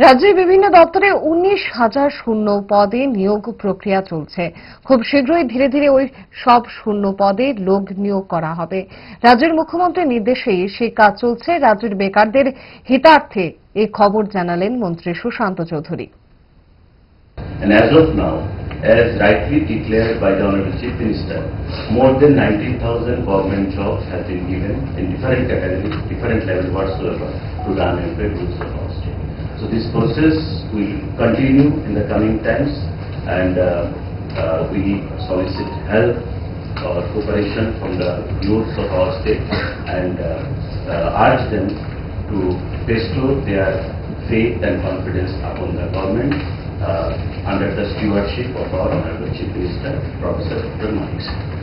রাজ্যের বিভিন্ন দপ্তরে উনিশ হাজার শূন্য পদে নিয়োগ প্রক্রিয়া চলছে খুব শীঘ্রই ধীরে ধীরে ওই সব শূন্য পদে লোক নিয়োগ করা হবে রাজ্যের মুখ্যমন্ত্রীর নির্দেশেই সেই কাজ চলছে রাজ্যের বেকারদের হিতার্থে এ খবর জানালেন মন্ত্রী Sushant Chowdhury as rightly declared by the Honorable Chief Minister, more than 19,000 government jobs have been given in different categories, different levels whatsoever to the unemployed groups of our state. So this process will continue in the coming times and uh, uh, we solicit help or cooperation from the youths of our state and uh, urge them to bestow their faith and confidence upon the government uh, under the stewardship of our Honorable Chief Minister, Professor Dr.